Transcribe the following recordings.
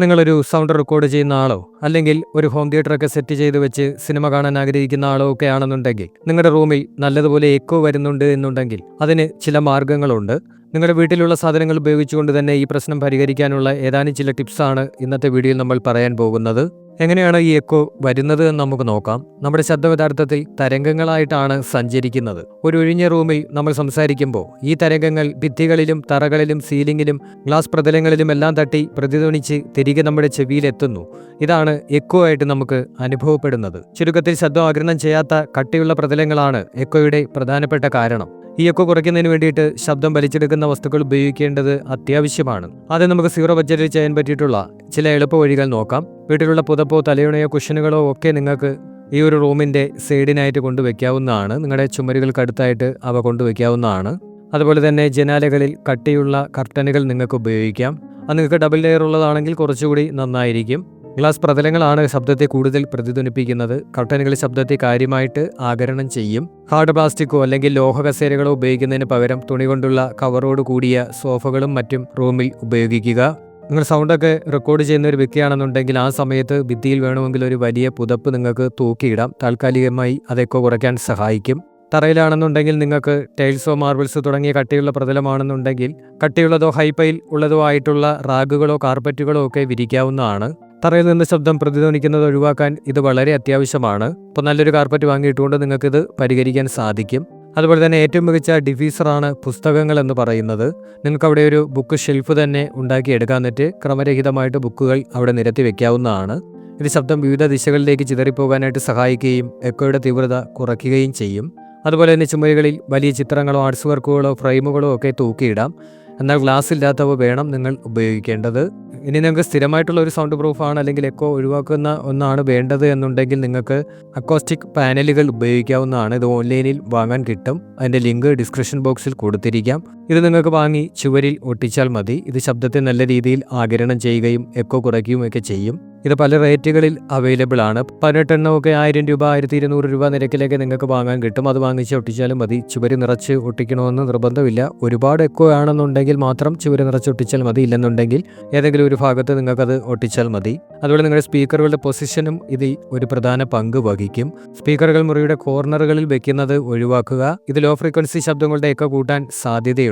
നിങ്ങളൊരു sound record ചെയ്യുന്ന ആളോ അല്ലെങ്കിൽ ഒരു ഹോം തിയേറ്ററൊക്കെ സെറ്റ് ചെയ്ത് വെച്ച് സിനിമ കാണാൻ ആഗ്രഹിക്കുന്ന ആളോ ഒക്കെ ആണെന്നുണ്ടെങ്കിൽ നിങ്ങളുടെ റൂമിൽ നല്ലതുപോലെ എക്കോ വരുന്നുണ്ട് എന്നുണ്ടെങ്കിൽ അതിന് ചില മാർഗങ്ങളുണ്ട് നിങ്ങളുടെ വീട്ടിലുള്ള സാധനങ്ങൾ ഉപയോഗിച്ചുകൊണ്ട് തന്നെ ഈ പ്രശ്നം പരിഹരിക്കാനുള്ള ഏതാനും ചില ടിപ്സാണ് ഇന്നത്തെ വീഡിയോയിൽ നമ്മൾ പറയാൻ പോകുന്നത്. എങ്ങനെയാണ് ഈ എക്കോ വരുന്നത് എന്ന് നമുക്ക് നോക്കാം. നമ്മുടെ ശബ്ദ യഥാർത്ഥത്തിൽ തരംഗങ്ങളായിട്ടാണ് സഞ്ചരിക്കുന്നത്. ഒരു ഒഴിഞ്ഞ റൂമിൽ നമ്മൾ സംസാരിക്കുമ്പോൾ ഈ തരംഗങ്ങൾ ഭിത്തികളിലും തറകളിലും സീലിംഗിലും ഗ്ലാസ് പ്രതലങ്ങളിലും എല്ലാം തട്ടി പ്രതിധ്വനിച്ച് തിരികെ നമ്മുടെ ചെവിയിലെത്തുന്നു ഇതാണ് എക്കോ ആയിട്ട് നമുക്ക് അനുഭവപ്പെടുന്നത്. ചുരുക്കത്തിൽ ശബ്ദം ആഗിരണം ചെയ്യാത്ത കട്ടിയുള്ള പ്രതലങ്ങളാണ് എക്കോയുടെ പ്രധാനപ്പെട്ട കാരണം. ഈ എക്കോ കുറയ്ക്കുന്നതിന് വേണ്ടിയിട്ട് ശബ്ദം വലിച്ചെടുക്കുന്ന വസ്തുക്കൾ ഉപയോഗിക്കേണ്ടത് അത്യാവശ്യമാണ്. ആദ്യം നമുക്ക് സീറോ ബഡ്ജറ്റിൽ ചെയ്യാൻ പറ്റിയിട്ടുള്ള ചില എളുപ്പ വഴികൾ നോക്കാം. വീട്ടിലുള്ള പുതപ്പോ തലയുണയോ കുഷനുകളോ ഒക്കെ നിങ്ങൾക്ക് ഈ ഒരു റൂമിന്റെ സൈഡിനായിട്ട് കൊണ്ടുവയ്ക്കാവുന്നതാണ് നിങ്ങളുടെ ചുമരുകൾക്കടുത്തായിട്ട് അവ കൊണ്ടുവയ്ക്കാവുന്നതാണ് അതുപോലെ തന്നെ ജനാലകളിൽ കട്ടിയുള്ള കർട്ടനുകൾ നിങ്ങൾക്ക് ഉപയോഗിക്കാം. അത് നിങ്ങൾക്ക് ഡബിൾ ലെയർ ഉള്ളതാണെങ്കിൽ കുറച്ചുകൂടി നന്നായിരിക്കും. ഗ്ലാസ് പ്രതലങ്ങളാണ് ശബ്ദത്തെ കൂടുതൽ പ്രതിധ്വനിപ്പിക്കുന്നത്. കർട്ടനുകൾ ശബ്ദത്തെ കാര്യമായിട്ട് ആകരണം ചെയ്യും. ഹാർഡ് പ്ലാസ്റ്റിക്കോ അല്ലെങ്കിൽ ലോഹകസേരകളോ ഉപയോഗിക്കുന്നതിന് പകരം തുണി കൊണ്ടുള്ള കവറോട് കൂടിയ സോഫകളും മറ്റും റൂമിൽ ഉപയോഗിക്കുക. നിങ്ങൾ സൗണ്ടൊക്കെ റെക്കോർഡ് ചെയ്യുന്ന ഒരു വ്യക്തിയാണെന്നുണ്ടെങ്കിൽ ആ സമയത്ത് ഭിത്തിയിൽ വേണമെങ്കിൽ ഒരു വലിയ പുതപ്പ് നിങ്ങൾക്ക് തൂക്കിയിടാം. താൽക്കാലികമായി അതൊക്കെ കുറയ്ക്കാൻ സഹായിക്കും. തറയിലാണെന്നുണ്ടെങ്കിൽ നിങ്ങൾക്ക് ടൈൽസോ മാർബിൾസ് തുടങ്ങിയ കട്ടിയുള്ള പ്രതലമാണെന്നുണ്ടെങ്കിൽ കട്ടിയുള്ളതോ ഹൈപ്പയിൽ ഉള്ളതോ ആയിട്ടുള്ള റാഗുകളോ കാർപ്പറ്റുകളോ ഒക്കെ വിരിക്കാവുന്നതാണ്. തറയിൽ നിന്ന് ശബ്ദം പ്രതിധ്വനിക്കുന്നത് ഒഴിവാക്കാൻ ഇത് വളരെ അത്യാവശ്യമാണ്. ഇപ്പോൾ നല്ലൊരു കാർപ്പറ്റ് വാങ്ങിയിട്ടുകൊണ്ട് നിങ്ങൾക്കിത് പരിഹരിക്കാൻ സാധിക്കും. അതുപോലെ തന്നെ ഏറ്റവും മികച്ച ഡിഫീസറാണ് പുസ്തകങ്ങൾ എന്ന് പറയുന്നത്. നിങ്ങൾക്ക് അവിടെ ഒരു ബുക്ക് ഷെൽഫ് തന്നെ ഉണ്ടാക്കിയെടുക്കാൻ നിറ്റ് ക്രമരഹിതമായിട്ട് ബുക്കുകൾ അവിടെ നിരത്തി വെക്കാവുന്നതാണ്. ഇത് ശബ്ദം വിവിധ ദിശകളിലേക്ക് ചിതറിപ്പോകാനായിട്ട് സഹായിക്കുകയും എക്കോയുടെ തീവ്രത കുറയ്ക്കുകയും ചെയ്യും. അതുപോലെ തന്നെ ചുമരുകളിൽ വലിയ ചിത്രങ്ങളോ ആർട്സ് വർക്കുകളോ ഫ്രെയിമുകളോ ഒക്കെ തൂക്കിയിടാം. എന്നാൽ ഗ്ലാസ് ഇല്ലാത്തവ വേണം നിങ്ങൾ ഉപയോഗിക്കേണ്ടത്. ഇനി നിങ്ങൾക്ക് സ്ഥിരമായിട്ടുള്ള ഒരു സൗണ്ട് പ്രൂഫാണ് അല്ലെങ്കിൽ എക്കോ ഒഴിവാക്കുന്ന ഒന്നാണ് വേണ്ടത് എന്നുണ്ടെങ്കിൽ നിങ്ങൾക്ക് അക്കോസ്റ്റിക് പാനലുകൾ ഉപയോഗിക്കാവുന്നതാണ്. ഇത് ഓൺലൈനിൽ വാങ്ങാൻ കിട്ടും. അതിന്റെ ലിങ്ക് ഡിസ്ക്രിപ്ഷൻ ബോക്സിൽ കൊടുത്തിരിക്കാം. ഇത് നിങ്ങൾക്ക് വാങ്ങി ചുവരിൽ ഒട്ടിച്ചാൽ മതി. ഇത് ശബ്ദത്തെ നല്ല രീതിയിൽ ആകിരണം ചെയ്യുകയും എക്കോ കുറയ്ക്കുകയും ഒക്കെ ചെയ്യും. ഇത് പല റേറ്റുകളിൽ അവൈലബിൾ ആണ്. പതിനെട്ടെണ്ണമൊക്കെ ആയിരം രൂപ ആയിരത്തി ഇരുന്നൂറ് രൂപ നിരക്കിലേക്ക് നിങ്ങൾക്ക് വാങ്ങാൻ കിട്ടും. അത് വാങ്ങിച്ച് ഒട്ടിച്ചാലും മതി. ചുവര് നിറച്ച് ഒട്ടിക്കണമെന്ന് നിർബന്ധമില്ല. ഒരുപാട് എക്കോ ആണെന്നുണ്ടെങ്കിൽ മാത്രം ചുവര് നിറച്ച് ഒട്ടിച്ചാൽ മതി. ഇല്ലെന്നുണ്ടെങ്കിൽ ഏതെങ്കിലും ഒരു ഭാഗത്ത് നിങ്ങൾക്കത് ഒട്ടിച്ചാൽ മതി. അതുപോലെ നിങ്ങളുടെ സ്പീക്കറുകളുടെ പൊസിഷനും ഇത് ഒരു പ്രധാന പങ്ക് വഹിക്കും. സ്പീക്കറുകൾ മുറിയുടെ കോർണറുകളിൽ വെക്കുന്നത് ഒഴിവാക്കുക. ഇത് ലോ ഫ്രീക്വൻസി ശബ്ദങ്ങളുടെ എക്കോ കൂട്ടാൻ സാധ്യതയുണ്ട്.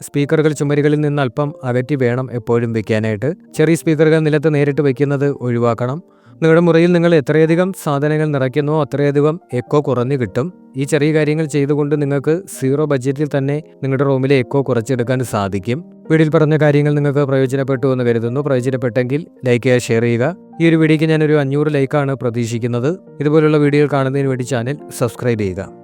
സ്പീക്കറുകൾ ചുമരുകളിൽ നിന്ന് അല്പം അകറ്റി വേണം എപ്പോഴും വയ്ക്കാനായിട്ട് ചെറിയ സ്പീക്കറുകൾ നിലത്ത് നേരിട്ട് വയ്ക്കുന്നത് ഒഴിവാക്കണം. നിങ്ങളുടെ മുറിയിൽ നിങ്ങൾ എത്രയധികം സാധനങ്ങൾ നിറയ്ക്കുന്നോ അത്രയധികം എക്കോ കുറഞ്ഞു കിട്ടും. ഈ ചെറിയ കാര്യങ്ങൾ ചെയ്തുകൊണ്ട് നിങ്ങൾക്ക് സീറോ ബഡ്ജറ്റിൽ തന്നെ നിങ്ങളുടെ റൂമിലെ എക്കോ കുറച്ചെടുക്കാൻ സാധിക്കും. വീഡിയോയിൽ പറഞ്ഞ കാര്യങ്ങൾ നിങ്ങൾക്ക് പ്രയോജനപ്പെട്ടു എന്ന് കരുതുന്നു. പ്രയോജനപ്പെട്ടെങ്കിൽ ലൈക്ക് ചെയ്യുക ഷെയർ ചെയ്യുക. ഈ ഒരു വീഡിയോയ്ക്ക് ഞാനൊരു അഞ്ഞൂറ് ലൈക്കാണ് പ്രതീക്ഷിക്കുന്നത്. ഇതുപോലുള്ള വീഡിയോകൾ കാണുന്നതിന് വേണ്ടി ചാനൽ സബ്സ്ക്രൈബ് ചെയ്യുക.